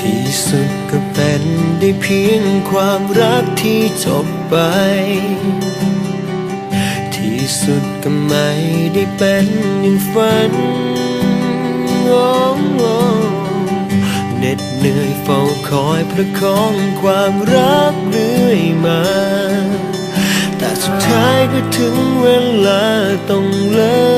ที่สุดก็เป็นได้เพียงความรักที่จบไป ที่สุดก็ไม่ได้เป็นอย่างฝันโอโอ้เหน็ดเหนื่อยเฝ้าคอยประคองความรักเรื่อยมา แต่สุดท้ายก็ถึงเวลาต้องเลิก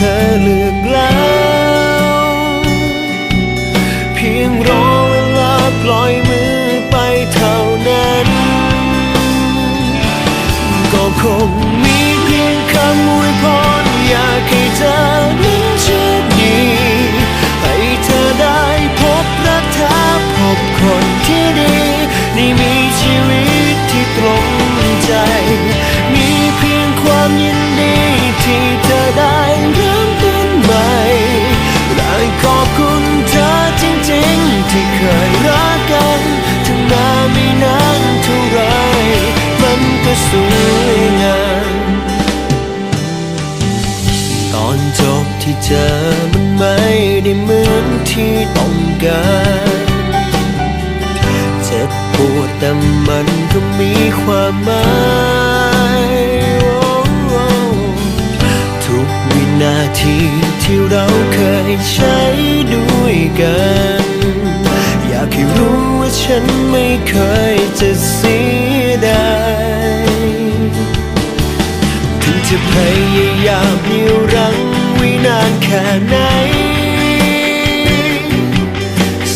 ธอเลือกแล้ว เพียงรอเวลาปล่อยมือไปเท่านั้น ก็คงมี สวยงามตอนจบที่เจอมันไม่ได้เหมือนที่ต้องการเจ็บปวดแต่มันก็มีความหมายทุกวินาทีที่เราเคยใช้ด้วยกัน อยากให้รู้ว่าฉันไม่เคยจะเสียดาย จะพยายามยิวรังไว้นานแค่ไหน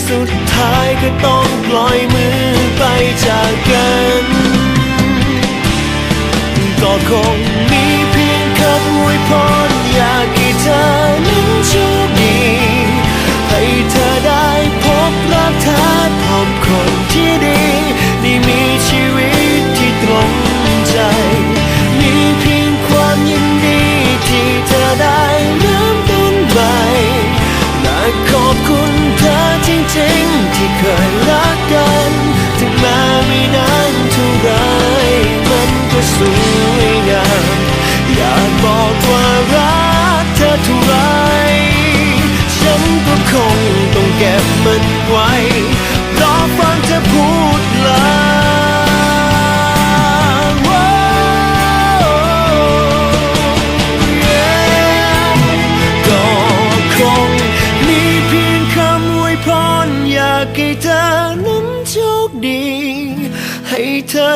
สุดท้ายก็ต้องปล่อยมือไปจากกัน ก็คง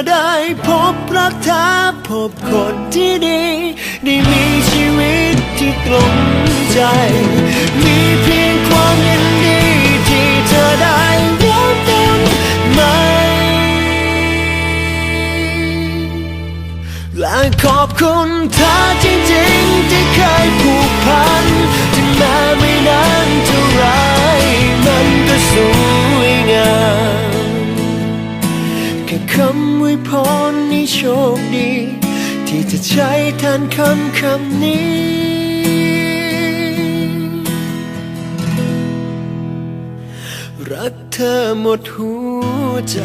ได้พบรักเธอพบคนที่ดี ได้มีชีวิตที่ตรงใจ มีเพียงความยินดีที่เธอได้ริ่มต้นใหมและขอบคุณเธอจริงๆที่เคยผูกพันถึงแม้ไม่นานเท่าไร จะใช้แทนคำคำนี้ รักเธอหมดหัวใจ